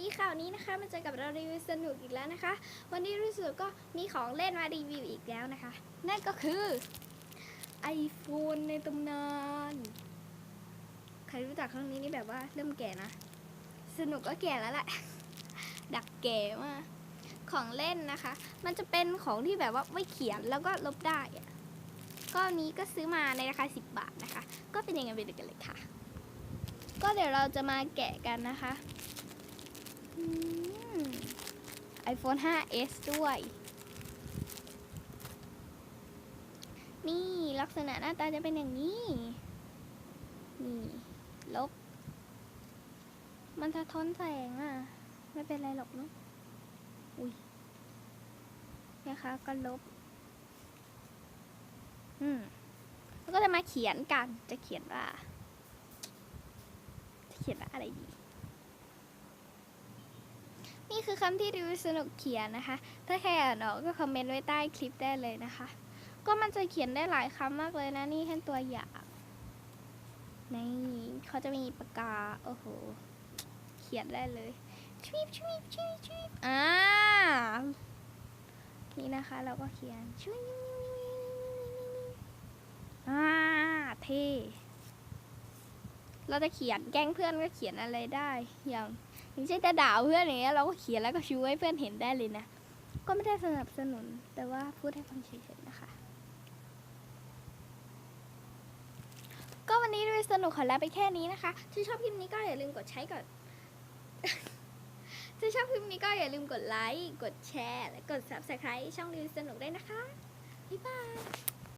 ดีค่ะวันนี้นะคะมาเจอกับเรารีวิวสนุกอีกแล้วนะคะ วันนี้รู้สึกก็มีของเล่นมารีวิวอีกแล้วนะคะ นั่นก็คือ iPhone ในตำนานใครรู้จักเครั้งนี้นี่แบบว่าเริ่มแก่นะ สนุกก็แก่แล้วแหละดักแก่มากของเล่นนะคะ มันจะเป็นของที่แบบว่าไม่เขียนแล้วก็ลบได้อะก็อันนี้ก็ซื้อมาในราคา 10 บาทนะคะ ก็เป็นยังไงไปดูกันเลยค่ะ ก็เดี๋ยวเราจะมาแกะกันนะคะ iPhone 5s ด้วย นี่ลักษณะหน้าตาจะเป็นอย่างนี้ นี่ลบ มันสะท้อนแสงอะ ไม่เป็นไรหรอกเนอะอุ้ยนะคะก็ลบ อืมแล้วก็จะมาเขียนกัน จะเขียนว่า จะเขียนว่าอะไรดี นี่คือคำที่ดิวสนุกเขียนนะคะ ถ้าใครอ่านออกก็คอมเมนต์ไว้ใต้คลิปได้เลยนะคะ ก็มันจะเขียนได้หลายคำมากเลยนะนี่แค่ตัวอย่างนี่เขาจะมีปากกา โอ้โห เขียนได้เลยชวิบชวิบชวิบชวิบอ่านี่นะคะ เราก็เขียนชวิบอ่าเท่เราจะเขียนแกล้งเพื่อนก็เขียนอะไรได้อย่าง อย่างเช่นจะด่าเพื่อนอย่างเงี้ยเราก็เขียนแล้วก็ชูให้เพื่อนเห็นได้เลยนะ ก็ไม่ได้สนับสนุน แต่ว่าพูดให้ฟังเฉยๆนะคะ ก็วันนี้ด้วยสนุกขอลาไปแค่นี้นะคะถ้าชอบคลิปนี้ก็อย่าลืมกดใช้กดถ้าชอบคลิปนี้ก็อย่าลืมกดไลค์ กดแชร์ และกด subscribe ช่องรีวิวสนุกได้นะคะ บ๊ายบาย